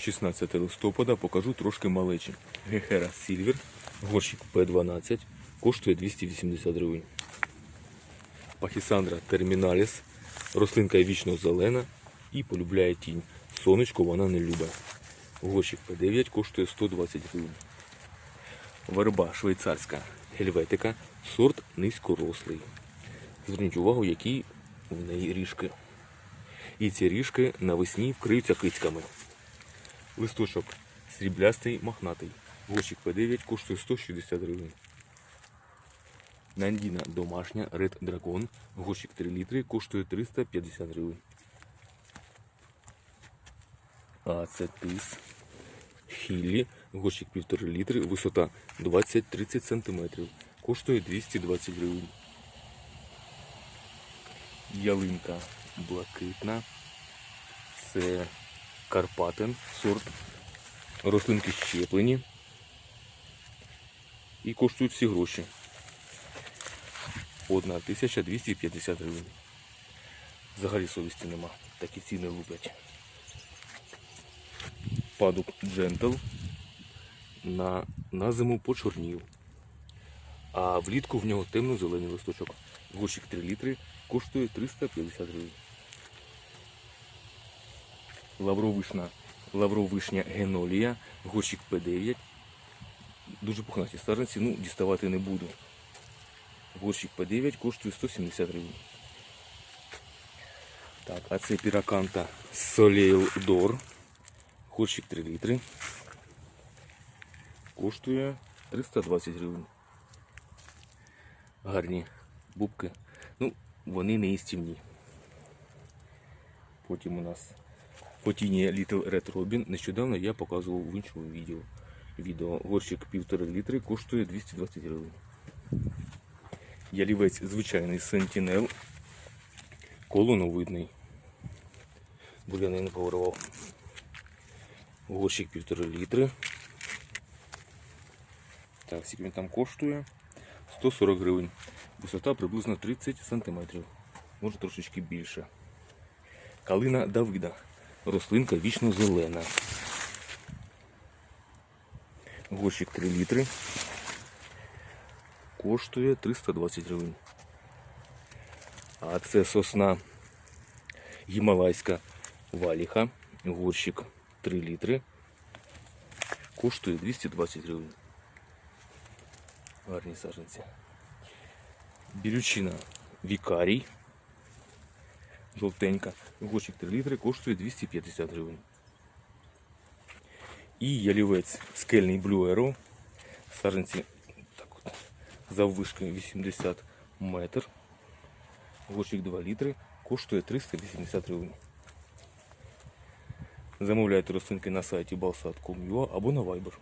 16 листопада покажу трошки малечі. Гехера Сільвер, горщик П12, коштує 280 гривень. Пахісандра Терміналіс, рослинка вічно зелена і полюбляє тінь. Сонечко вона не любить. Горщик П9 коштує 120 гривень. Верба швейцарська гельветика, сорт низькорослий. Зверніть увагу, які в неї ріжки. І ці ріжки навесні вкриються кицьками. Листочок сріблястий, мохнатий. Горщик П9 коштує 160 гривень. Нандіна домашня Red Dragon. Горщик 3 літри коштує 350 гривень. А це тис. Хіллі. Горщик 1,5 літри. Висота 20-30 см. Коштує 220 гривень. Ялинка блакитна. Це Карпатин, сорт. Рослинки щеплені. І коштують всі гроші. 1250 гривень. Взагалі совісті нема. Такі ціни луплять. Падук Джентл на, на зиму почорнів. А влітку в нього темно-зелений листочок. Горщик 3 літри коштує 350 гривень. Лавровишна, лавровишня генолія, горщик П9. Дуже пухнасті саженці, ну діставати не буду. Горщик П9 коштує 170 гривень. Так, а це піраканта Солейл Дор. Горщик 3 літри. Коштує 320 гривень. Гарні бубки. Ну, вони не істівні. Потім у нас Фотінія Little Red Robin. Нещодавно я показував в іншому відео. Відео горщик 1,5 літри коштує 220 гривень. Ялівець звичайний Sentinel. Колоновидний. Буряни не. Горщик 1,5 літри. Так, скільки він там коштує? 140 гривень. Висота приблизно 30 см. Може трошечки більше. Калина Давида. Рослинка вічно зелена. Горщик 3 літри. Коштує 320 гривень. А це сосна гімалайська валіха. Горщик 3 літри. Коштує 220 гривень. Гарні саженці. Бірючина Вікарій. Жовтенька. Горщик 3 літри коштує 250 гривень. І ялівець скельний Blue Arrow. Саженці так от, заввишки 80 метр. Горщик 2 літри коштує 380 гривень. Замовляйте рослинки на сайті balsat.com.ua або на Viber.